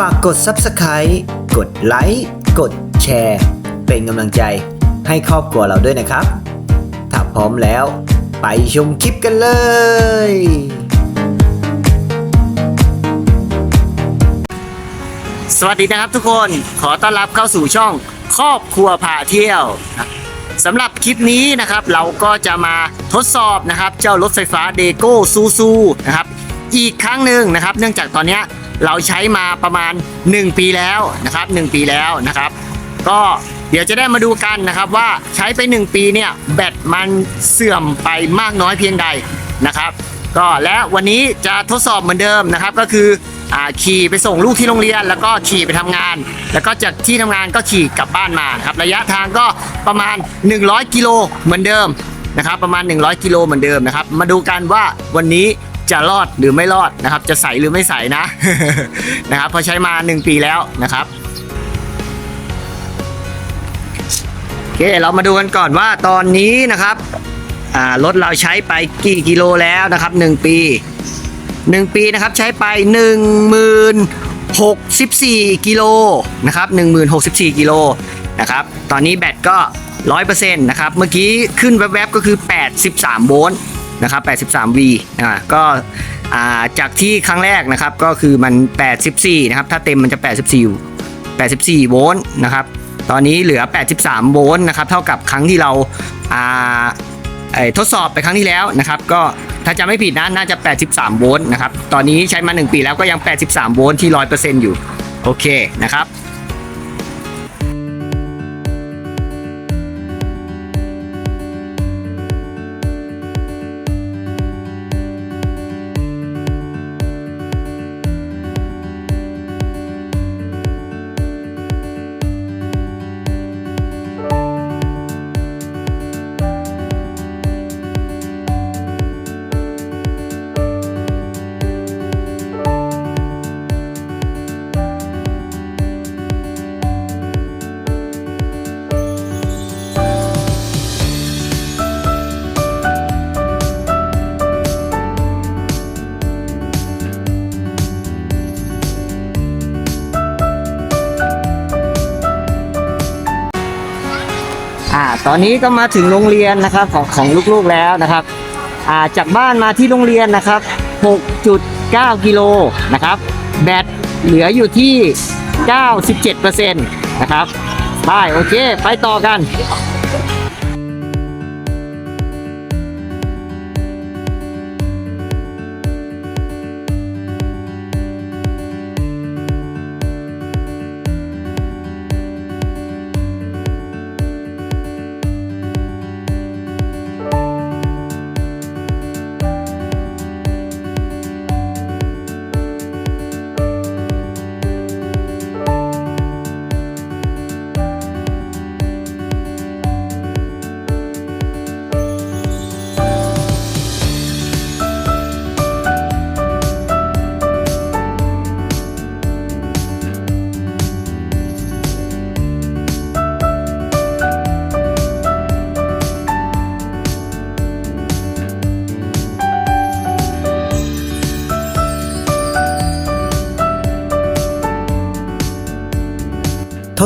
ฝากกด Subscribe กดไลค์กดแชร์ เป็นกำลังใจให้ครอบครัวเราด้วยนะครับ ถ้าพร้อมแล้ว ไปชมคลิปกันเลย สวัสดีนะครับทุกคนขอต้อนรับเข้าสู่ช่องครอบครัวพาเที่ยวนะสำหรับคลิปนี้นะครับเราก็จะมาทดสอบนะครับ เจ้ารถไฟฟ้าเดโก้ซูซูนะครับอีกครั้งหนึ่งนะครับ เนื่องจากตอนเนี้ย เราใช้มาประมาณ 1 ปีแล้วนะครับ 1 ปีแล้วนะครับ ก็เดี๋ยวจะได้มาดูกันนะครับว่าใช้ไป 1 ปีเนี่ยแบตมันเสื่อมไปมากน้อยเพียงใดนะครับ ก็และวันนี้จะทดสอบเหมือนเดิมนะครับ ก็คืออขี่ไปส่งลูกที่โรงเรียน แล้วก็ขี่ไปทำงาน แล้วก็จากที่ทำงานก็ขี่กลับบ้านมาครับระยะทางก็ประมาณ 100 กิโลเหมือนเดิมนะครับ ประมาณ 100 กิโลเหมือนเดิมนะครับ มาดูกันว่าวันนี้ จะรอดหรือไม่รอดนะครับ จะใสหรือไม่ใสนะนะครับพอใช้มา 1 ปีแล้วนะครับโอเคเรามาดูกันก่อนว่าตอนนี้นะครับรถเราใช้ไปกี่กิโลแล้วนะครับ 1 ปี 1 ปีนะครับใช้ไป 1064 กิโลนะครับ1064 กิโลนะครับตอนนี้แบตก็ 100%นะครับเมื่อกี้ขึ้นแวบๆก็คือ 83 โวลต์ นะครับ 83 V อ่าก็จากที่ครั้งแรกนะครับก็คือมัน 84 นะครับ ถ้าเต็มมันจะ 84 84 โวลต์นะครับ ตอนนี้เหลือ 83 โวลต์นะครับ เท่ากับครั้งที่เราทดสอบไปครั้งที่แล้วนะครับ ก็ถ้าจะไม่ผิดนะน่าจะ 83 โวลต์นะครับ ตอนนี้ใช้มา 1 ปีแล้วก็ยัง 83 โวลต์ที่ 100%อยู่ โอเคนะครับ ตอนนี้ก็มาถึงโรงเรียนนะครับของของลูกๆแล้วนะครับาจากบ้านมาที่โรงเรียนนะครับ 6.9 กิโลนะครับ แบตเหลืออยู่ที่ 97%นะครับ ได้โอเค ไปต่อกัน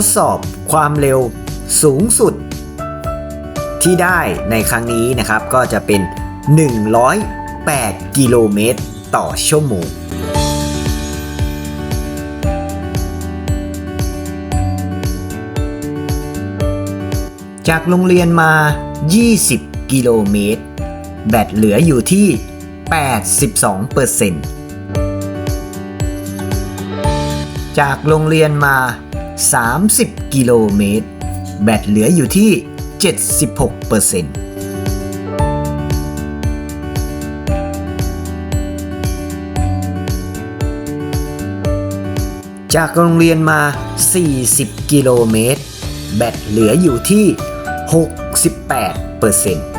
ทดสอบความเร็วสูงสุด ที่ได้ในครั้งนี้นะครับก็จะเป็น 108 กิโลเมตรต่อชั่วโมงจากโรงเรียนมา 20 กิโลเมตร แบตเหลืออยู่ที่ 82%จากโรงเรียนมา 30 กิโลเมตร แบตเหลืออยู่ที่ 76%จากโรงเรียนมา 40 กิโลเมตร แบตเหลืออยู่ที่ 68%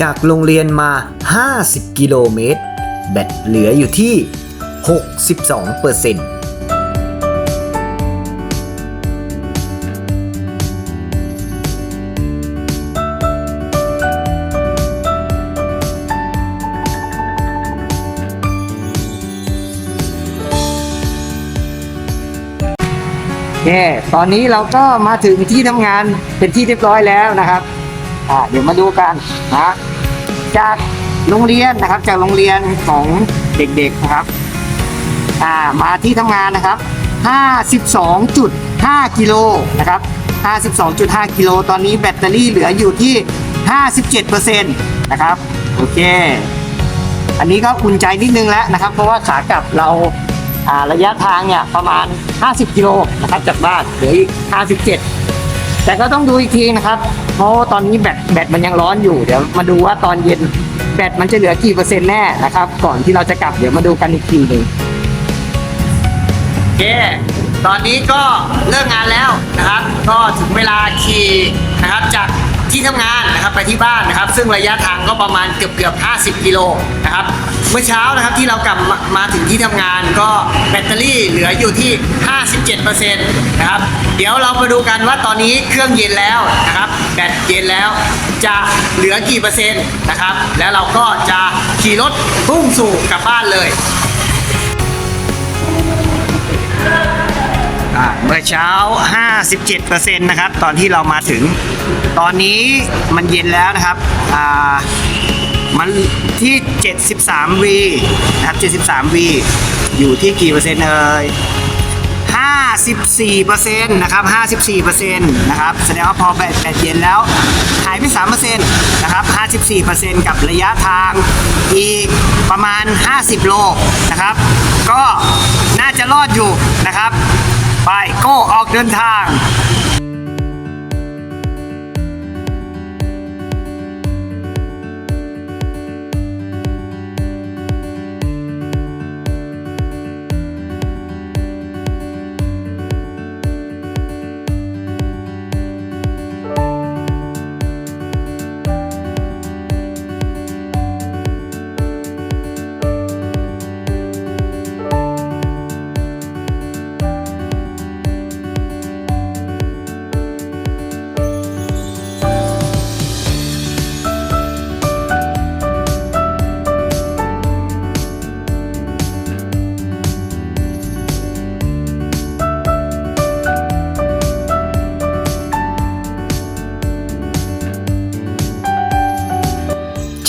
จากโรงเรียนมา 50 กิโลเมตร แบตเหลืออยู่ที่ 62เปอร์เซ็นต์คตอนนี้เราก็มาถึงที่ทำงานเป็นที่เรียบร้อยแล้วนะครับ อ่าเดี๋ยวมาดูกันนะจากโรงเรียนนะครับจากโรงเรียนของเด็กๆนะครับอ่ามาที่ทำงานนะครับ 52.5 กิโลนะครับ 52.5 กิโลตอนนี้แบตเตอรี่เหลืออยู่ที่ 57%นะครับโอเค อันนี้ก็อุ่นใจนิดนึงแล้วนะครับ เพราะว่าขากลับเราอ่าระยะทางเนี่ยประมาณ 50 กิโลนะครับจากบ้านเหลืออีก 57 แต่ก็ต้องดูอีกทีนะครับ เพราะตอนนี้แบตแบตมันยังร้อนอยู่เดี๋ยวมาดูว่าตอนเย็นแบตมันจะเหลือกี่เปอร์เซ็นต์แน่นะครับ ก่อนที่เราจะกลับเดี๋ยวมาดูกันอีกทีหนึ่งโอเคตอนนี้ก็เลิกงานแล้วนะครับ ก็ถึงเวลาขี่นะครับจากที่ทำงานนะครับไปที่บ้านนะครับ ซึ่งระยะทางก็ประมาณเกือบเกือบ50 กิโลนะครับ เมื่อเช้านะครับที่เรากลับมามาถึงที่ทำงานก็แบตเตอรี่เหลืออยู่ที่ 57%นะครับ เดี๋ยวเรามาดูกันว่าตอนนี้เครื่องเย็นแล้วนะครับ แบตเย็นแล้วจะเหลือกี่เปอร์เซ็นต์นะครับ แล้วเราก็จะขี่รถพุ่งสู่กลับบ้านเลย อ่าเมื่อเช้า 57%นะครับ ตอนที่เรามาถึง ตอนนี้มันเย็นแล้วนะครับอ่า มันที่ 73วีนะครับ 73วีอยู่ที่กี่เปอร์เซ็นต์เอ่ย54%นะครับ54%นะครับ แสดงว่าพอแบตแบตเย็นแล้วหายไป3%นะครับ54%กับระยะทางอีกประมาณ 50 โลนะครับ ก็น่าจะรอดอยู่นะครับ ไปโก้ออกเดินทาง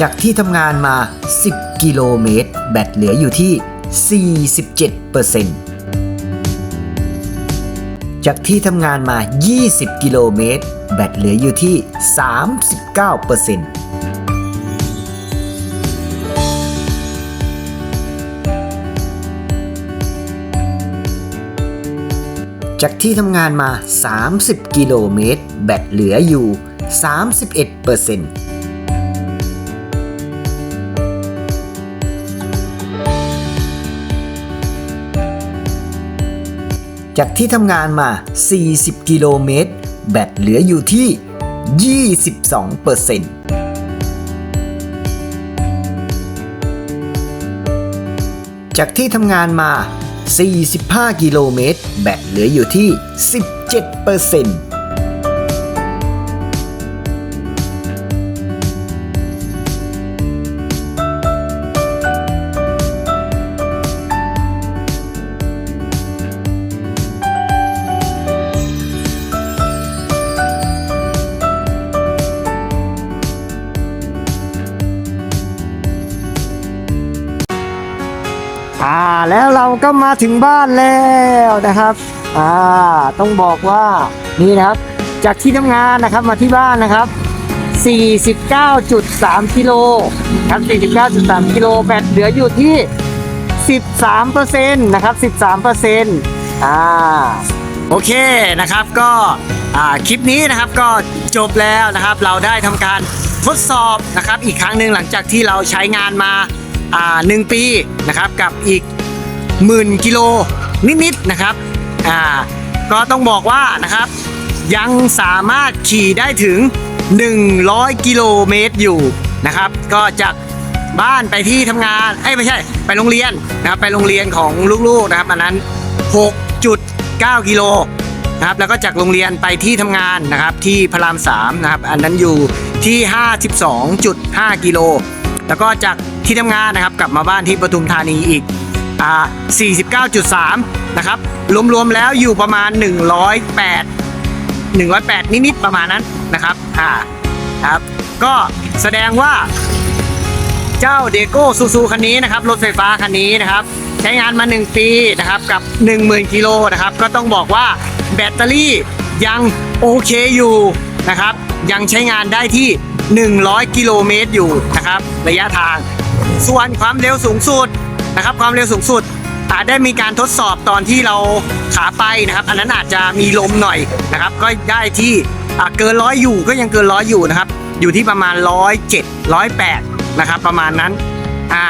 จากที่ทำงานมา 10 กิโลเมตร แบตเหลืออยู่ที่ 47%จากที่ทำงานมา 20 กิโลเมตร แบตเหลืออยู่ที่ 39%จากที่ทำงานมา 30 กิโลเมตร แบตเหลืออยู่ 31% จากที่ทำงานมา 40 กิโลเมตร แบตเหลืออยู่ที่ 22เปอร์เซ็นต์จากที่ทำงานมา 45 กิโลเมตร แบตเหลืออยู่ที่ 17เปอร์เซ็นต์ ก็มาถึงบ้านแล้วนะครับอ่าต้องบอกว่านี่นะครับ จากที่ทำงานนะครับมาที่บ้านนะครับ 49.3กิโลครับ49.3กิโลแบตเหลืออยู่ที่ 13%นะครับ 13%อ่าโอเคนะครับก็อ่าคลิปนี้นะครับก็จบแล้วนะครับ เราได้ทำการทดสอบนะครับ อีกครั้งหนึ่งหลังจากที่เราใช้งานมาอ่าหนึ่งปีนะครับกับอีก หมื่นกิโลนิดๆนะครับอ่าก็ต้องบอกว่านะครับยังสามารถขี่ได้ถึง 100 กิโลเมตรอยู่นะครับ ก็จากบ้านไปที่ทำงานเอ้ยไม่ใช่ ไปโรงเรียนนะครับไปโรงเรียนของลูกๆนะครับอันนั้น 6.9 กิโลนะครับแล้วก็จากโรงเรียนไปที่ทำงานนะครับที่พระราม3นะครับอันนั้นอยู่ที่ 52.5 กิโล แล้วก็จากที่ทำงานนะครับกลับมาบ้านที่ปทุมธานีอีก อ่า49.3 นะครับ รวมๆแล้วอยู่ประมาณ 108 108 นิดๆประมาณนั้นนะครับอ่าครับ ก็แสดงว่าเจ้าเดโก้ซูซูคันนี้นะครับ รถไฟฟ้าคันนี้นะครับ ใช้งานมา 1 ปีนะครับ กับ 10,000 กิโลนะครับ ก็ต้องบอกว่าแบตเตอรี่ยังโอเคอยู่นะครับ ยังใช้งานได้ที่ 100 กิโลเมตรอยู่นะครับ ระยะทาง ส่วนความเร็วสูงสุด นะครับความเร็วสูงสุดอาจได้มีการทดสอบตอนที่เราขาไปนะครับ อันนั้นอาจจะมีลมหน่อยนะครับ ก็ได้ที่เกินร้อยอยู่ก็ยังเกินร้อยอยู่นะครับ อยู่ที่ประมาณร้อยเจ็ดร้อยแปดนะครับประมาณนั้นอ่า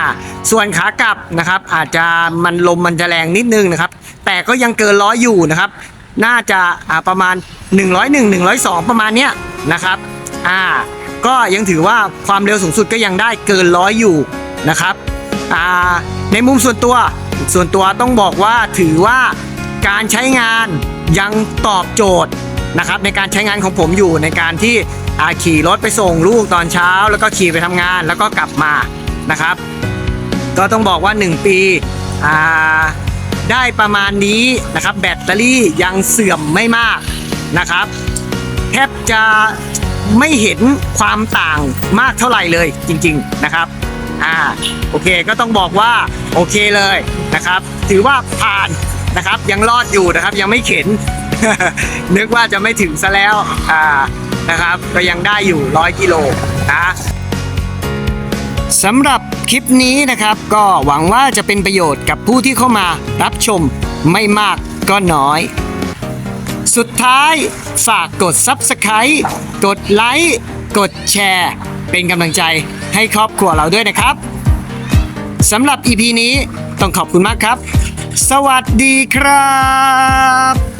ส่วนขากลับนะครับ อาจจะมันลมมันจะแรงนิดนึงนะครับ แต่ก็ยังเกินร้อยอยู่นะครับ น่าจะอ่าประมาณ 101 102 ประมาณเนี้ยนะครับอ่าก็ยังถือว่าความเร็วสูงสุดก็ยังได้เกินร้อยอยู่นะครับอ่า ในมุมส่วนตัว ส่วนตัวต้องบอกว่าถือว่าการใช้งานยังตอบโจทย์นะครับในการใช้งานของผมอยู่ในการที่อาขี่รถไปส่งลูกตอนเช้า แล้วก็ขี่ไปทำงานแล้วก็กลับมานะครับ ก็ต้องบอกว่า 1 ปีได้ประมาณนี้นะครับ แบตเตอรี่ยังเสื่อมไม่มากนะครับแทบจะไม่เห็นความต่างมากเท่าไหร่เลยจริง ๆนะครับ อ่าโอเคก็ต้องบอกว่าโอเคเลยนะครับ ถือว่าผ่านนะครับยังรอดอยู่นะครับยังไม่เข็น นึกว่าจะไม่ถึงซะแล้วอ่านะครับ ก็ยังได้อยู่ร้อยกิโลนะสำหรับคลิปนี้นะครับ ก็หวังว่าจะเป็นประโยชน์กับผู้ที่เข้ามารับชมไม่มากก็น้อย สุดท้ายฝากกด Subscribe กดไลค์กดแชร์ เป็นกำลังใจ ให้ครอบครัวเราด้วยนะครับสำหรับ EP นี้ต้องขอบคุณมากครับ สวัสดีครับ